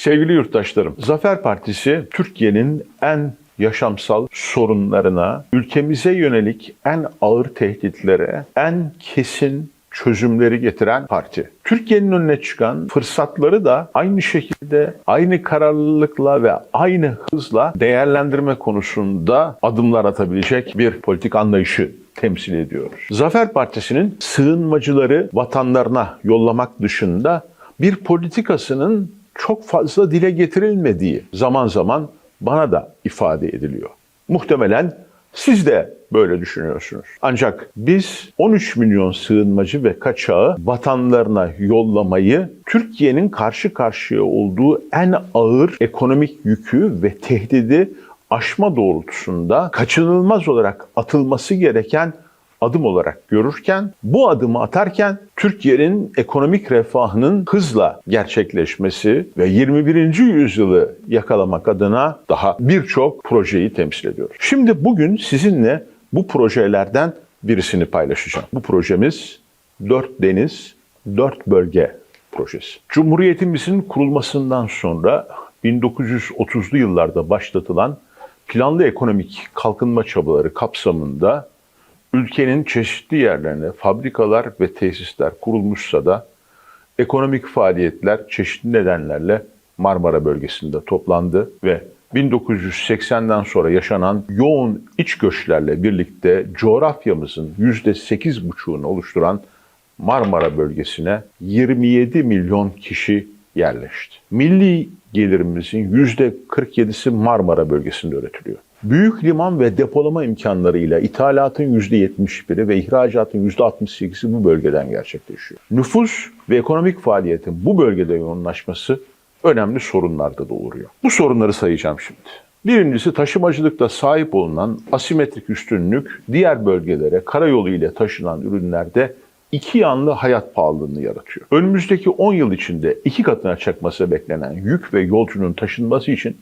Sevgili yurttaşlarım, Zafer Partisi Türkiye'nin en yaşamsal sorunlarına, ülkemize yönelik en ağır tehditlere, en kesin çözümleri getiren parti. Türkiye'nin önüne çıkan fırsatları da aynı şekilde, aynı kararlılıkla ve aynı hızla değerlendirme konusunda adımlar atabilecek bir politik anlayışı temsil ediyor. Zafer Partisi'nin sığınmacıları vatanlarına yollamak dışında bir politikasının çok fazla dile getirilmediği zaman zaman bana da ifade ediliyor. Muhtemelen siz de böyle düşünüyorsunuz. Ancak biz 13 milyon sığınmacı ve kaçağı vatanlarına yollamayı Türkiye'nin karşı karşıya olduğu en ağır ekonomik yükü ve tehdidi aşma doğrultusunda kaçınılmaz olarak atılması gereken adım olarak görürken bu adımı atarken Türkiye'nin ekonomik refahının hızla gerçekleşmesi ve 21. yüzyılı yakalamak adına daha birçok projeyi temsil ediyor. Şimdi bugün sizinle bu projelerden birisini paylaşacağım. Bu projemiz 4 deniz, 4 bölge projesi. Cumhuriyetimizin kurulmasından sonra 1930'lu yıllarda başlatılan planlı ekonomik kalkınma çabaları kapsamında ülkenin çeşitli yerlerine fabrikalar ve tesisler kurulmuşsa da ekonomik faaliyetler çeşitli nedenlerle Marmara bölgesinde toplandı ve 1980'den sonra yaşanan yoğun iç göçlerle birlikte coğrafyamızın %8,5'unu oluşturan Marmara bölgesine 27 milyon kişi yerleşti. Milli gelirimizin %47'si Marmara bölgesinde üretiliyor. Büyük liman ve depolama imkanlarıyla ithalatın %71'i ve ihracatın %68'i bu bölgeden gerçekleşiyor. Nüfus ve ekonomik faaliyetin bu bölgede yoğunlaşması önemli sorunlar da doğuruyor. Bu sorunları sayacağım şimdi. Birincisi taşımacılıkta sahip olunan asimetrik üstünlük diğer bölgelere karayolu ile taşınan ürünlerde iki yanlı hayat pahalılığını yaratıyor. Önümüzdeki 10 yıl içinde iki katına çıkması beklenen yük ve yolcunun taşınması için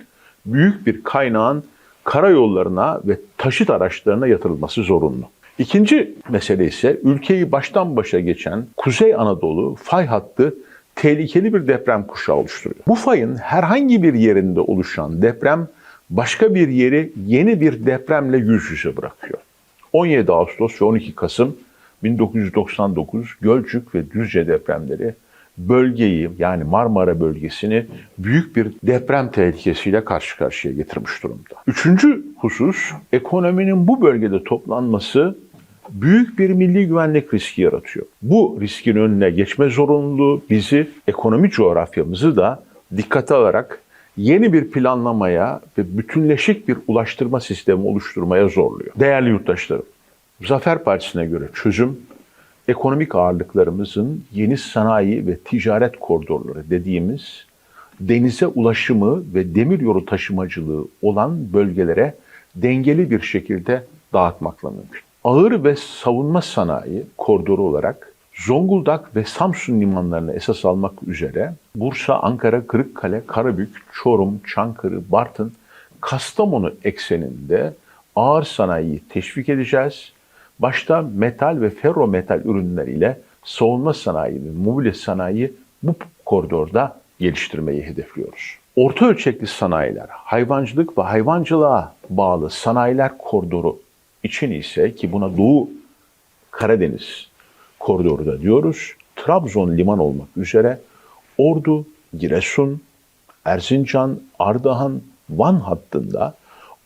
büyük bir kaynağın karayollarına ve taşıt araçlarına yatırılması zorunlu. İkinci mesele ise ülkeyi baştan başa geçen Kuzey Anadolu fay hattı tehlikeli bir deprem kuşağı oluşturuyor. Bu fayın herhangi bir yerinde oluşan deprem başka bir yeri yeni bir depremle yüz yüze bırakıyor. 17 Ağustos ve 12 Kasım 1999 Gölcük ve Düzce depremleri bölgeyi yani Marmara bölgesini büyük bir deprem tehlikesiyle karşı karşıya getirmiş durumda. Üçüncü husus ekonominin bu bölgede toplanması büyük bir milli güvenlik riski yaratıyor. Bu riskin önüne geçme zorunluluğu bizi ekonomi coğrafyamızı da dikkate alarak yeni bir planlamaya ve bütünleşik bir ulaştırma sistemi oluşturmaya zorluyor. Değerli yurttaşlarım, Zafer Partisi'ne göre çözüm ekonomik ağırlıklarımızın yeni sanayi ve ticaret koridorları dediğimiz denize ulaşımı ve demiryolu taşımacılığı olan bölgelere dengeli bir şekilde dağıtmakla mümkün. Ağır ve savunma sanayi koridoru olarak Zonguldak ve Samsun limanlarını esas almak üzere Bursa, Ankara, Kırıkkale, Karabük, Çorum, Çankırı, Bartın, Kastamonu ekseninde ağır sanayiyi teşvik edeceğiz. Başta metal ve ferro metal ürünleriyle savunma sanayi ve mobilya sanayi bu koridorda geliştirmeyi hedefliyoruz. Orta ölçekli sanayiler, hayvancılık ve hayvancılığa bağlı sanayiler koridoru için ise ki buna Doğu Karadeniz koridoru da diyoruz. Trabzon liman olmak üzere Ordu, Giresun, Erzincan, Ardahan, Van hattında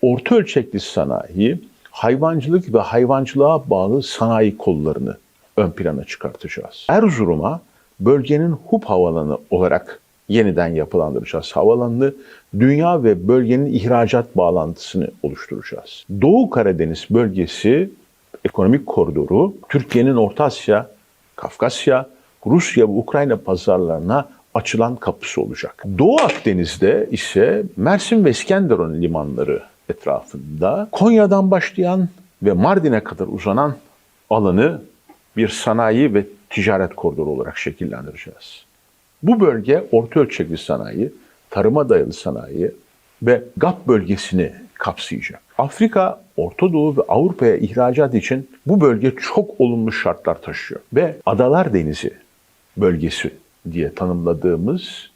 orta ölçekli sanayi, hayvancılık ve hayvancılığa bağlı sanayi kollarını ön plana çıkartacağız. Erzurum'a bölgenin hub havalanı olarak yeniden yapılandıracağız. Havalanını dünya ve bölgenin ihracat bağlantısını oluşturacağız. Doğu Karadeniz bölgesi ekonomik koridoru Türkiye'nin Orta Asya, Kafkasya, Rusya ve Ukrayna pazarlarına açılan kapısı olacak. Doğu Akdeniz'de ise Mersin ve İskenderun limanları etrafında Konya'dan başlayan ve Mardin'e kadar uzanan alanı bir sanayi ve ticaret koridoru olarak şekillendireceğiz. Bu bölge orta ölçekli sanayi, tarıma dayalı sanayi ve GAP bölgesini kapsayacak. Afrika, Orta Doğu ve Avrupa'ya ihracat için bu bölge çok olumlu şartlar taşıyor. Ve Adalar Denizi bölgesi diye tanımladığımız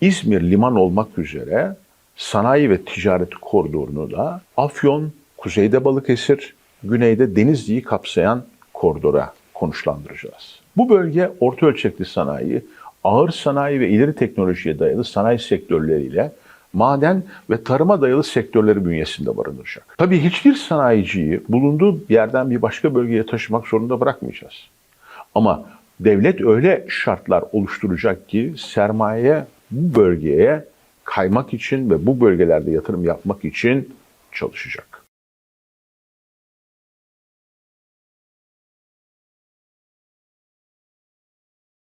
İzmir liman olmak üzere sanayi ve ticaret koridorunu da Afyon, kuzeyde Balıkesir, güneyde Denizli'yi kapsayan koridora konuşlandıracağız. Bu bölge orta ölçekli sanayi, ağır sanayi ve ileri teknolojiye dayalı sanayi sektörleriyle maden ve tarıma dayalı sektörleri bünyesinde barındıracak. Tabii hiçbir sanayiciyi bulunduğu yerden bir başka bölgeye taşımak zorunda bırakmayacağız. Ama devlet öyle şartlar oluşturacak ki sermaye bu bölgeye kaymak için ve bu bölgelerde yatırım yapmak için çalışacak.